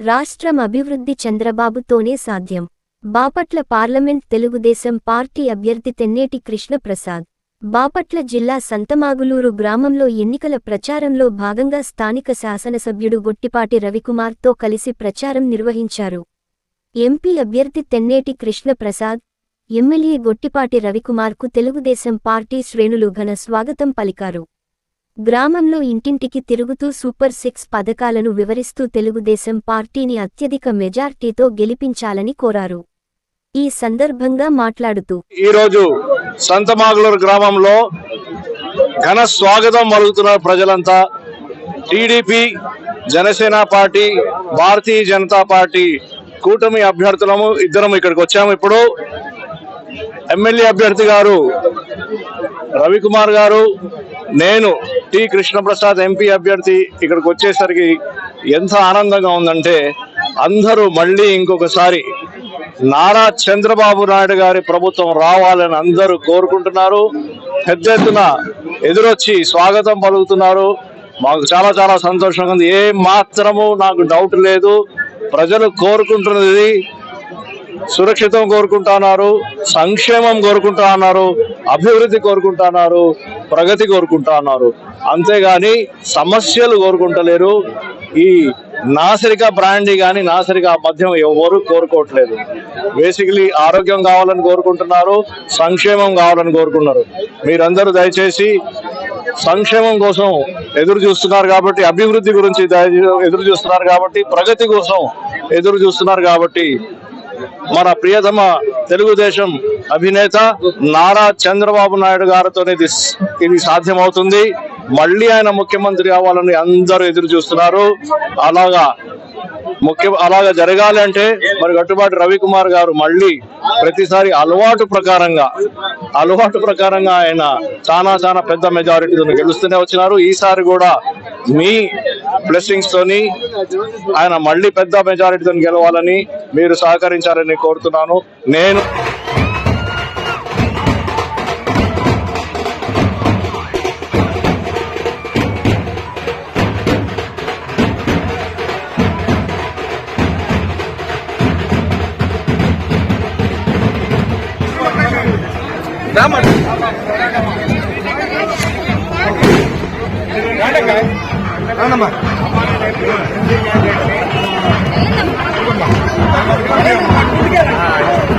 రాష్ట్రం అభివృద్ధి చంద్రబాబుతోనే సాధ్యం. బాపట్ల పార్లమెంట్ తెలుగుదేశం పార్టీ అభ్యర్థి తెన్నేటి కృష్ణప్రసాద్. బాపట్ల జిల్లా సంతమాగులూరు గ్రామంలో ఎన్నికల ప్రచారంలో భాగంగా స్థానిక శాసనసభ్యుడు గొట్టిపాటి రవికుమార్తో కలిసి ప్రచారం నిర్వహించారు. ఎంపీ అభ్యర్థి తెన్నేటి కృష్ణప్రసాద్ ఎమ్మెల్యే గొట్టిపాటి రవికుమార్కు తెలుగుదేశం పార్టీ శ్రేణులు ఘన స్వాగతం పలికారు. గ్రామంలో ఇంటింటికి తిరుగుతూ సూపర్ సిక్స్ పథకాలను వివరిస్తూ తెలుగుదేశం పార్టీని అత్యధిక మెజార్టీతో గెలిపించాలని కోరారు. ఈ సందర్భంగా మాట్లాడుతూ ఈరోజు సంతమాగులూరు గ్రామంలో ఘన స్వాగతం మరుగుతున్న ప్రజలంతా TDP Janasena party Bharatiya Janata party కూటమి అభ్యర్థులము ఇద్దరం ఇక్కడికి వచ్చాము ఇప్పుడు. ఎమ్మెల్యే అభ్యర్థి గారు రవికుమార్ గారు నేను టి కృష్ణప్రసాద్ ఎంపీ అభ్యర్థి ఇక్కడికి వచ్చేసరికి ఎంత ఆనందంగా ఉందంటే అందరూ మళ్ళీ ఇంకొకసారి నారా చంద్రబాబు నాయుడు గారి ప్రభుత్వం రావాలని అందరూ కోరుకుంటున్నారు. పెద్ద ఎత్తున ఎదురొచ్చి స్వాగతం పలుకుతున్నారు. మాకు చాలా చాలా సంతోషంగా ఉంది. ఏ మాత్రము నాకు డౌట్ లేదు. ప్రజలు కోరుకుంటున్నది సురక్షితం కోరుకుంటున్నారు సంక్షేమం కోరుకుంటున్నారు అభివృద్ధి కోరుకుంటున్నారు ప్రగతి కోరుకుంటున్నారు. అంతేగాని సమస్యలు కోరుకుంటలేరు. ఈ నాసరిక బ్రాండీ కానీ నాసరిక మద్యం ఎవరు కోరుకోవట్లేదు. బేసికలీ ఆరోగ్యం కావాలని కోరుకుంటున్నారు సంక్షేమం కావాలని కోరుకున్నారు. మీరందరూ దయచేసి సంక్షేమం కోసం ఎదురు చూస్తున్నారు కాబట్టి అభివృద్ధి గురించి ఎదురు చూస్తున్నారు కాబట్టి ప్రగతి కోసం ఎదురు చూస్తున్నారు కాబట్టి మన ప్రియతమ తెలుగుదేశం అభినేత నారా చంద్రబాబు నాయుడు గారితో ఇది ఇది సాధ్యమవుతుంది. మళ్ళీ ఆయన ముఖ్యమంత్రి అవ్వాలని అందరూ ఎదురు చూస్తున్నారు. అలాగా ముఖ్య అలాగా జరగాలి అంటే మరి గట్టుబాటు రవికుమార్ గారు మళ్ళీ ప్రతిసారి అలవాటు ప్రకారంగా అలవాటు ప్రకారంగా ఆయన చాలా చాలా పెద్ద మెజారిటీతో గెలుస్తూనే వచ్చినారు. ఈసారి కూడా మీ బ్లెస్సింగ్స్ తోని ఆయన మళ్ళీ పెద్ద మెజారిటీతో గెలవాలని మీరు సహకరించాలని కోరుతున్నాను. నేను Anamar. ஆ